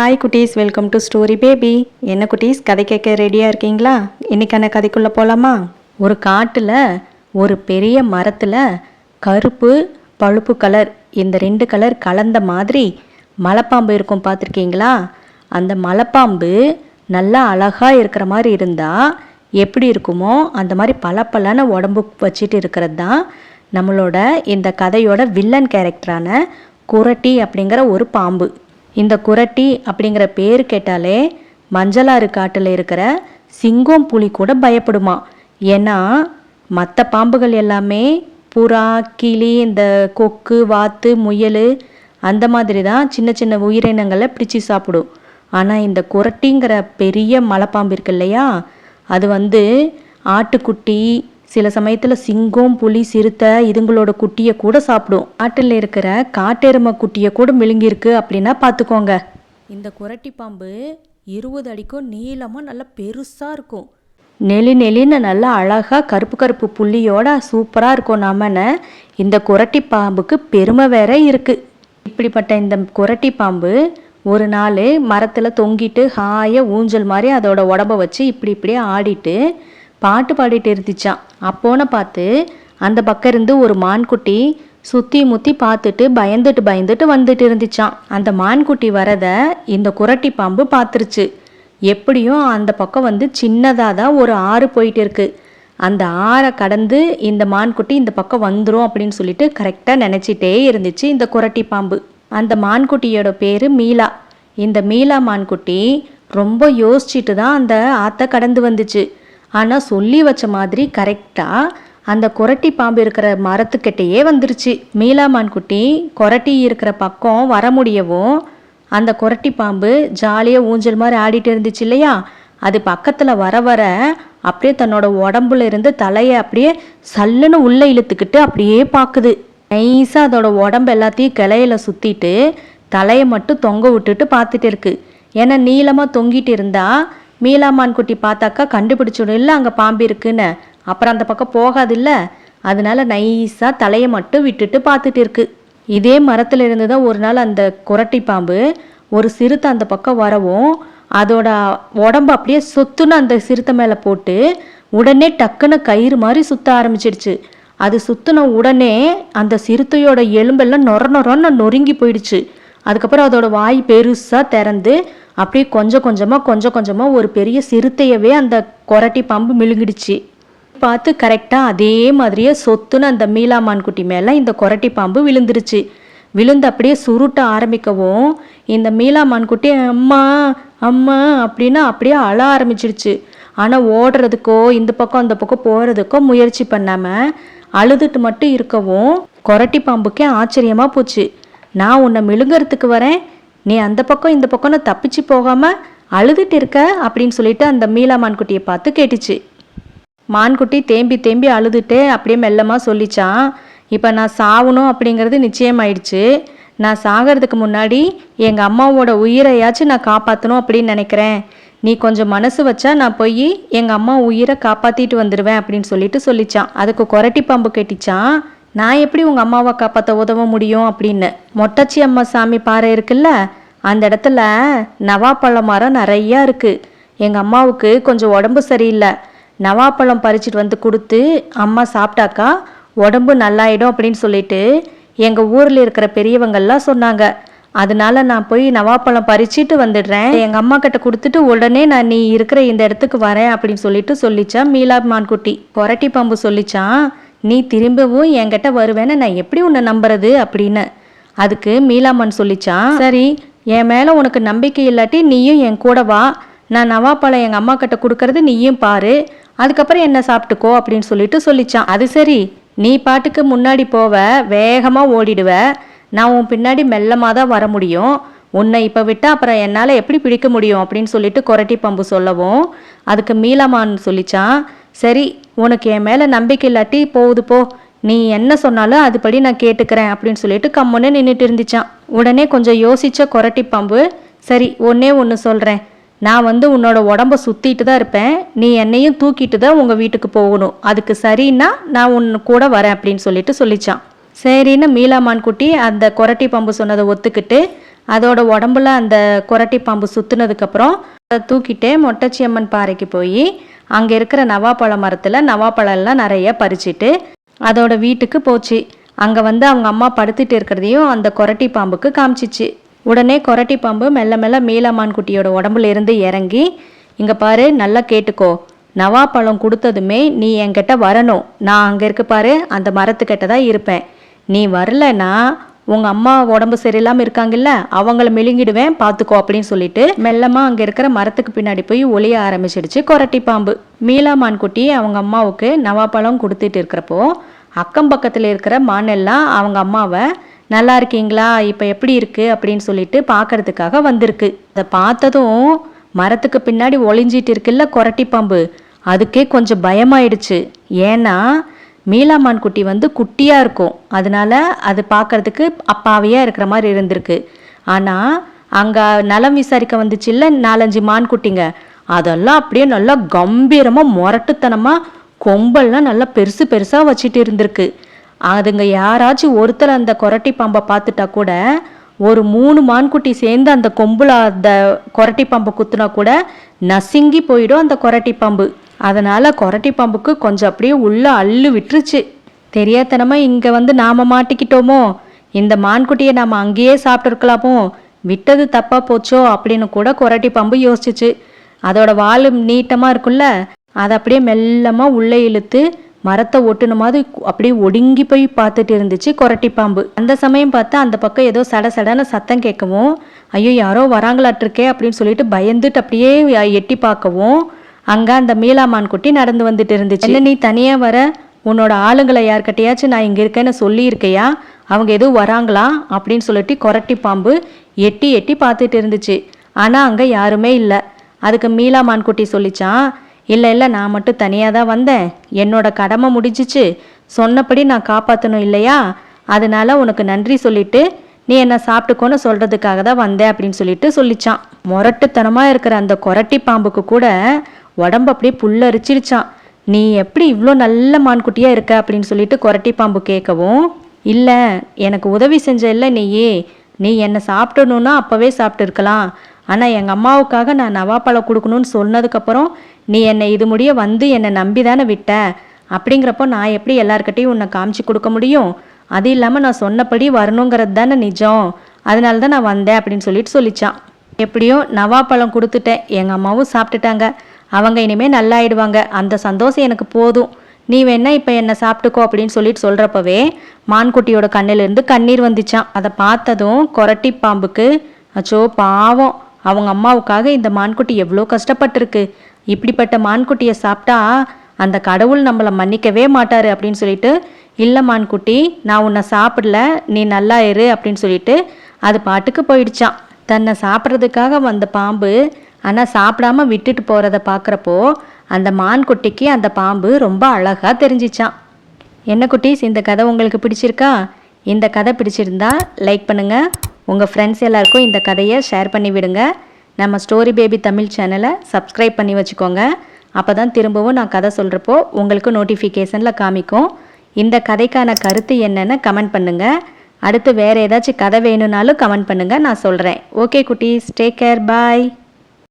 Hi குட்டீஸ். Welcome to story baby என்ன குட்டீஸ்? கதை கேட்க ரெடியாக இருக்கீங்களா? இன்னைக்கான கதைக்குள்ளே போகலாமா ஒரு காட்டில் ஒரு பெரிய மரத்தில் கருப்பு பழுப்பு கலர் இந்த ரெண்டு கலர் கலந்த மாதிரி மலைப்பாம்பு இருக்கும் பார்த்துருக்கீங்களா? அந்த மலைப்பாம்பு நல்லா அழகாக இருக்கிற மாதிரி இருந்தால் எப்படி இருக்குமோ அந்த மாதிரி பளபளன்னு உடம்பு வச்சுட்டு இருக்கிறது தான் நம்மளோட இந்த கதையோட வில்லன் கேரக்டரான குரட்டி அப்படிங்கிற ஒரு பாம்பு. இந்த குரட்டி அப்படிங்கிற பேர் கேட்டாலே மஞ்சளாறு காட்டில் இருக்கிற சிங்கம் புலி கூட பயப்படுமா? ஏன்னா மற்ற பாம்புகள் எல்லாமே புறா கிளி இந்த கொக்கு வாத்து முயல் அந்த மாதிரி தான் சின்ன சின்ன உயிரினங்களை பிடிச்சி சாப்பிடும். ஆனால் இந்த குரட்டிங்கிற பெரிய மலைப்பாம்பு இருக்கு இல்லையா? அது வந்து ஆட்டுக்குட்டி சில சமயத்தில் சிங்கம் புலி சிறுத்தை இதுங்களோட குட்டியை கூட சாப்பிடும். காட்டில் இருக்கிற காட்டெருமை குட்டியை கூட விழுங்கியிருக்கு அப்படின்னா பார்த்துக்கோங்க. இந்த குரட்டி பாம்பு இருபது அடிக்கும் நீளமாக நல்லா பெருசாக இருக்கும். நெளி நெளின்னு நல்லா அழகாக கருப்பு கருப்பு புள்ளியோட சூப்பராக இருக்கும் நாமன இந்த குரட்டி பாம்புக்கு பெருமை வேற இருக்குது இப்படிப்பட்ட இந்த குரட்டி பாம்பு ஒரு நாள் மரத்தில் தொங்கிட்டு ஹாயாக ஊஞ்சல் மாதிரி அதோட உடம்ப வச்சு இப்படி இப்படியே ஆடிட்டு பாட்டு பாடிட்டு இருந்துச்சான் அப்போன பார்த்து அந்த பக்கம் இருந்து ஒரு மான்குட்டி சுற்றி முற்றி பார்த்துட்டு பயந்துட்டு பயந்துட்டு வந்துட்டு இருந்துச்சான் அந்த மான்குட்டி வரத இந்த குரட்டி பாம்பு பார்த்துருச்சு. எப்படியும் அந்த பக்கம் வந்து சின்னதாக தான் ஒரு ஆறு போயிட்டு இருக்கு. அந்த ஆறை கடந்து இந்த மான்குட்டி இந்த பக்கம் வந்துடும் அப்படின்னு சொல்லிட்டு கரெக்டாக நினச்சிட்டே இருந்துச்சு இந்த குரட்டி பாம்பு. அந்த மான்குட்டியோட பேர் மீலா. இந்த மீலா மான்குட்டி ரொம்ப யோசிச்சுட்டு தான் அந்த ஆற்றை கடந்து வந்துச்சு. ஆனால் சொல்லி வச்ச மாதிரி கரெக்டாக அந்த குரட்டி பாம்பு இருக்கிற மரத்துக்கிட்டேயே வந்துருச்சு. மீலாமான் குட்டி குரட்டி இருக்கிற பக்கம் வர முடியவும் அந்த குரட்டி பாம்பு ஜாலியாக ஊஞ்சல் மாதிரி ஆடிட்டு இருந்துச்சு இல்லையா? அது பக்கத்தில் வர வர அப்படியே தன்னோட உடம்புல இருந்து தலையை அப்படியே சல்லுன்னு உள்ளே இழுத்துக்கிட்டு அப்படியே பார்க்குது நைஸாக அதோட உடம்பு எல்லாத்தையும் கிளையில சுற்றிட்டு தலையை மட்டும் தொங்க விட்டுட்டு பார்த்துட்டு இருக்கு. ஏன்னா நீளமாக தொங்கிட்டு இருந்தால் மீலாமான் குட்டி பார்த்தாக்கா கண்டுபிடிச்சிடும். இல்லை அங்கே பாம்பு இருக்குன்னு. அப்புறம் அந்த பக்கம் போகாதில்ல. அதனால நைஸாக தலையை மட்டும் விட்டுட்டு பார்த்துட்டு இருக்கு. இதே மரத்துல இருந்து தான் ஒரு நாள் அந்த குரட்டி பாம்பு ஒரு சிறுத்தை அந்த பக்கம் வரவும் அதோட உடம்பு அப்படியே சுத்துன்னு அந்த சிறுத்தை மேலே போட்டு உடனே டக்குன்னு கயிறு மாதிரி சுத்த ஆரம்பிச்சிடுச்சு. அது சுத்தின உடனே அந்த சிறுத்தையோட எலும்பெல்லாம் நொர நொரன்னு நொறுங்கி போயிடுச்சு. அதுக்கப்புறம் அதோட வாய் பெருசாக திறந்து அப்படியே கொஞ்சம் கொஞ்சமாக கொஞ்சம் கொஞ்சமாக ஒரு பெரிய சிறுத்தையவே அந்த கொரட்டி பாம்பு மிழுங்கிடுச்சு. பார்த்து கரெக்டாக அதே மாதிரியே சொத்துன்னு அந்த மீலாமான் குட்டி மேலே இந்த கொரட்டி பாம்பு விழுந்துருச்சு. விழுந்து அப்படியே சுருட்ட ஆரம்பிக்கவும் இந்த மீலாமான் குட்டி அம்மா அம்மா அப்படின்னு அப்படியே அழ ஆரம்பிச்சிடுச்சு. ஆனால் ஓடுறதுக்கோ இந்த பக்கம் அந்த பக்கம் போகிறதுக்கோ முயற்சி பண்ணாமல் அழுதுட்டு மட்டும் இருக்கவும் கொரட்டி பாம்புக்கே ஆச்சரியமாக போச்சு. நான் உன்னை மெழுகிறதுக்கு வரேன். நீ அந்த பக்கம் இந்த பக்கம்னு தப்பிச்சு போகாமல் அழுதுட்டு இருக்க அப்படின்னு சொல்லிட்டு அந்த மீளா மான்குட்டியை பார்த்து கேட்டுச்சு. மான்குட்டி தேம்பி தேம்பி அழுதுட்டு அப்படியே மெல்லமாக சொல்லிச்சான் இப்போ நான் சாவணும் அப்படிங்கிறது நிச்சயமாயிடுச்சு. நான் சாகிறதுக்கு முன்னாடி எங்கள் அம்மாவோட உயிரையாச்சும் நான் காப்பாற்றணும் அப்படின்னு நினைக்கிறேன். நீ கொஞ்சம் மனசு வச்சா நான் போய் எங்கள் அம்மா உயிரை காப்பாற்றிட்டு வந்துடுவேன் அப்படின்னு சொல்லிட்டு சொல்லிச்சான். அதுக்கு கொரட்டி பாம்பு கேட்டிச்சான். நான் எப்படி உங்கள் அம்மாவை காப்பாற்ற உதவ முடியும் அப்படின்னு மொட்டச்சி அம்மா சாமி பாறை இருக்குல்ல அந்த இடத்துல நவாப்பழம் மரம் நிறையா இருக்குது எங்கள் அம்மாவுக்கு கொஞ்சம் உடம்பு சரியில்லை. நவாப்பழம் பறிச்சிட்டு வந்து கொடுத்து அம்மா சாப்பிட்டாக்கா உடம்பு நல்லாயிடும் அப்படின்னு சொல்லிட்டு எங்கள் ஊரில் இருக்கிற பெரியவங்கள்லாம் சொன்னாங்க. அதனால நான் போய் நவாப்பழம் பறிச்சிட்டு வந்துடுறேன். எங்கள் அம்மா கிட்ட கொடுத்துட்டு உடனே நான் நீ இருக்கிற இந்த இடத்துக்கு வரேன் அப்படின்னு சொல்லிட்டு சொல்லிச்சான் மீலா மான்குட்டி கொரட்டி பாம்பு சொல்லிச்சான். நீ திரும்பவும் என்கிட்ட வருவேன்னு நான் எப்படி உன்னை நம்புறது அப்படின்னு. அதுக்கு மீலாமன் சொல்லிச்சான் சரி என் மேலே உனக்கு நம்பிக்கை இல்லாட்டி நீயும் என் கூட வா. நான் நவாப்பழம் எங்கள் அம்மா கிட்ட கொடுக்கறது நீயும் பாரு. அதுக்கப்புறம் என்ன சாப்பிட்டுக்கோ அப்படின்னு சொல்லிட்டு சொல்லிச்சான். அது சரி நீ பாட்டுக்கு முன்னாடி போவ வேகமாக ஓடிடுவ. நான் உன் பின்னாடி மெல்லமாக தான் வர முடியும். உன்னை இப்போ விட்டால் அப்புறம் என்னால் எப்படி பிடிக்க முடியும் அப்படின்னு சொல்லிட்டு கொரட்டி பம்பு சொல்லவும். அதுக்கு மீளமான் சொல்லிச்சான். சரி உனக்கு என் மேலே நம்பிக்கை இல்லாட்டி போகுது போ. நீ என்ன சொன்னாலும் அதுபடி நான் கேட்டுக்கிறேன் அப்படின்னு சொல்லிட்டு கம்முன்னு நின்றுட்டு இருந்துச்சான். உடனே கொஞ்சம் யோசிச்ச கொரட்டி பாம்பு சரி ஒன்னே ஒன்று சொல்கிறேன் நான் வந்து உன்னோட உடம்ப சுற்றிட்டு தான் இருப்பேன். நீ என்னையும் தூக்கிட்டு தான் உங்கள் வீட்டுக்கு போகணும். அதுக்கு சரின்னா நான் உன் கூட வரேன் அப்படின்னு சொல்லிட்டு சொல்லிச்சான். சரின்னு மீலாமான் குட்டி அந்த கொரட்டி பாம்பு சொன்னதை ஒத்துக்கிட்டு அதோட உடம்புல அந்த குரட்டி பாம்பு சுற்றுனதுக்கப்புறம் அதை தூக்கிட்டே மொட்டச்சி அம்மன் பாறைக்கு போய் அங்கே இருக்கிற நவாப்பழ மரத்தில் நவாப்பழம்லாம் நிறைய பறிச்சிட்டு அதோட வீட்டுக்கு போச்சு. அங்கே வந்து அவங்க அம்மா படுத்துட்டு இருக்கிறதையும் அந்த கொரட்டி பாம்புக்கு காமிச்சிச்சு. உடனே கொரட்டி பாம்பு மெல்ல மெல்ல மீலமான் குட்டியோட உடம்புல இருந்து இறங்கி இங்கே பாரு நல்லா கேட்டுக்கோ. நவாப்பழம் கொடுத்ததுமே நீ என்கிட்ட வரணும். நான் அங்கே இருக்கு பாரு அந்த மரத்துக்கிட்ட தான் இருப்பேன். நீ வரலன்னா உங்கள் அம்மா உடம்பு சரியில்லாமல் இருக்காங்கல்ல அவங்கள மெழுங்கிடுவேன் பார்த்துக்கோ அப்படின்னு சொல்லிட்டு மெல்லமாக அங்கே இருக்கிற மரத்துக்கு பின்னாடி போய் ஒளிய ஆரம்பிச்சிடுச்சு கொரட்டி பாம்பு. மீலாமான் குட்டி அவங்க அம்மாவுக்கு நவாப்பழம் கொடுத்துட்டு இருக்கிறப்போ அக்கம் பக்கத்தில் இருக்கிற மானெல்லாம் அவங்க அம்மாவை நல்லா இருக்கீங்களா? இப்போ எப்படி இருக்குது அப்படின்னு சொல்லிட்டு பார்க்கறதுக்காக வந்திருக்கு. அதை பார்த்ததும் மரத்துக்கு பின்னாடி ஒளிஞ்சிட்டு இருக்குல்ல கொரட்டி பாம்பு அதுக்கே கொஞ்சம் பயமாயிடுச்சு. ஏன்னா மீளாமான் குட்டி வந்து குட்டியாக இருக்கும். அதனால அது பார்க்கறதுக்கு அப்பாவையாக இருக்கிற மாதிரி இருந்திருக்கு. ஆனால் அங்கே நலம் விசாரிக்க வந்துச்சுல்ல நாலஞ்சு மான் குட்டிங்க அதெல்லாம் அப்படியே நல்லா கம்பீரமாக முரட்டுத்தனமாக கொம்பெல்லாம் நல்லா பெருசு பெருசாக வச்சுட்டு இருந்திருக்கு. அதுங்க யாராச்சும் ஒருத்தர் அந்த கொரட்டி பாம்பை பார்த்துட்டா கூட ஒரு மூணு மான்குட்டி சேர்ந்து அந்த கொம்புல அந்த கொரட்டி பாம்பை குத்துனா கூட நசுங்கி போயிடும் அந்த கொரட்டி பாம்பு. அதனால் கொரட்டி பாம்புக்கு கொஞ்சம் அப்படியே உள்ளே அள்ளு விட்டுருச்சு. தெரியாதனமா இங்கே வந்து நாம மாட்டிக்கிட்டோமோ? இந்த மான்குட்டியை நாம் அங்கேயே சாப்பிட்டுருக்கலாமோ? விட்டது தப்பாக போச்சோ? அப்படின்னு கூட கொரட்டி பாம்பு யோசிச்சிச்சு. அதோட வால் நீட்டமாக இருக்குல்ல அதை அப்படியே மெல்லமாக உள்ளே இழுத்து மரத்தை ஒட்டுன மாதிரி அப்படியே ஒடுங்கி போய் பார்த்துட்டு இருந்துச்சு கொரட்டி பாம்பு. அந்த சமயம் பார்த்தா அந்த பக்கம் ஏதோ சட சடன சத்தம் கேட்கவும் ஐயோ யாரோ வராங்களாட்டிருக்கே அப்படின்னு சொல்லிட்டு பயந்துட்டு அப்படியே எட்டி பார்க்கவும் அங்கே அந்த மீளாமான் குட்டி நடந்து வந்துட்டு இருந்துச்சு. என்ன நீ தனியா வர? உன்னோட ஆளுங்களை யார்கிட்டயாச்சும் நான் இங்க இருக்கேன்னு சொல்லியிருக்கையா? அவங்க எதுவும் வராங்களா? அப்படின்னு சொல்லிட்டு கொரட்டி பாம்பு எட்டி எட்டி பார்த்துட்டு இருந்துச்சு. ஆனா அங்க யாருமே இல்லை. அதுக்கு மீளாமான் குட்டி சொல்லிச்சான் இல்லை இல்லை நான் மட்டும் தனியாக தான் வந்தேன். என்னோட கடமை முடிஞ்சிச்சு. சொன்னபடி நான் காப்பாற்றணும் இல்லையா? அதனால உனக்கு நன்றி சொல்லிட்டு நீ என்ன சாப்பிட்டுக்கோன்னு சொல்கிறதுக்காக தான் வந்தேன் அப்படின்னு சொல்லிட்டு சொல்லிச்சான். முரட்டுத்தனமாக இருக்கிற அந்த கொரட்டி பாம்புக்கு கூட உடம்பு அப்படியே புல்லரிச்சிருச்சான். நீ எப்படி இவ்வளோ நல்ல மான்குட்டியாக இருக்க அப்படின்னு சொல்லிட்டு கொரட்டி பாம்பு கேட்கவும் இல்லை எனக்கு உதவி செஞ்ச இல்லை நீயே. நீ என்னை சாப்பிடணுன்னா அப்போவே சாப்பிட்டுருக்கலாம். ஆனால் எங்கள் அம்மாவுக்காக நான் நவாப்பழம் கொடுக்கணும்னு சொன்னதுக்கப்புறம் நீ என்னை இது முடிய வந்து என்னை நம்பி தானே விட்ட. அப்படிங்கிறப்போ நான் எப்படி எல்லாருக்கிட்டையும் உன்னை காமிச்சு கொடுக்க முடியும்? அது இல்லாமல் நான் சொன்னபடி வரணுங்கிறது தானே நிஜம். அதனால தான் நான் வந்தேன் அப்படின்னு சொல்லிட்டு சொல்லிச்சான். எப்படியோ நவாப்பழம் கொடுத்துட்டேன். எங்கள் அம்மாவும் சாப்பிட்டுட்டாங்க. அவங்க இனிமேல் நல்லாயிடுவாங்க. அந்த சந்தோஷம் எனக்கு போதும். நீ வேணா இப்போ என்னை சாப்பிட்டுக்கோ அப்படின்னு சொல்லிட்டு சொல்கிறப்பவே மான்குட்டியோட கண்ணிலிருந்து கண்ணீர் வந்துச்சான் அதை பார்த்ததும் கொரட்டி பாம்புக்கு அச்சோ பாவம். அவங்க அம்மாவுக்காக இந்த மான்குட்டி எவ்வளோ கஷ்டப்பட்டிருக்கு. இப்படிப்பட்ட மான்குட்டியை சாப்பிட்டா அந்த கடவுள் நம்மளை மன்னிக்கவே மாட்டார் அப்படின்னு சொல்லிட்டு இல்லை மான்குட்டி நான் உன்னை சாப்பிடல. நீ நல்லா இரு அப்படின்னு சொல்லிட்டு அது பாட்டுக்கு போயிடுச்சான் தன்னை சாப்பிட்றதுக்காக வந்த பாம்பு ஆனால் சாப்பிடாம விட்டுட்டு போகிறத பார்க்குறப்போ அந்த மான் குட்டிக்கு அந்த பாம்பு ரொம்ப அழகாக தெரிஞ்சிச்சான் என்ன குட்டீஸ் இந்த கதை உங்களுக்கு பிடிச்சிருக்கா? இந்த கதை பிடிச்சிருந்தா லைக் பண்ணுங்கள் உங்கள் ஃப்ரெண்ட்ஸ் எல்லாருக்கும் இந்த கதையை ஷேர் பண்ணி விடுங்க. நம்ம ஸ்டோரி பேபி தமிழ் சேனலை சப்ஸ்கிரைப் பண்ணி வச்சுக்கோங்க. அப்போ தான் திரும்பவும் நான் கதை சொல்கிறப்போ உங்களுக்கு நோட்டிஃபிகேஷனில் காமிக்கும். இந்த கதைக்கான கருத்து என்னன்னு கமெண்ட் பண்ணுங்கள் அடுத்து வேறு ஏதாச்சும் கதை வேணும்னாலும் கமெண்ட் பண்ணுங்கள் நான் சொல்கிறேன் ஓகே குட்டீஸ் டேக் கேர் பாய்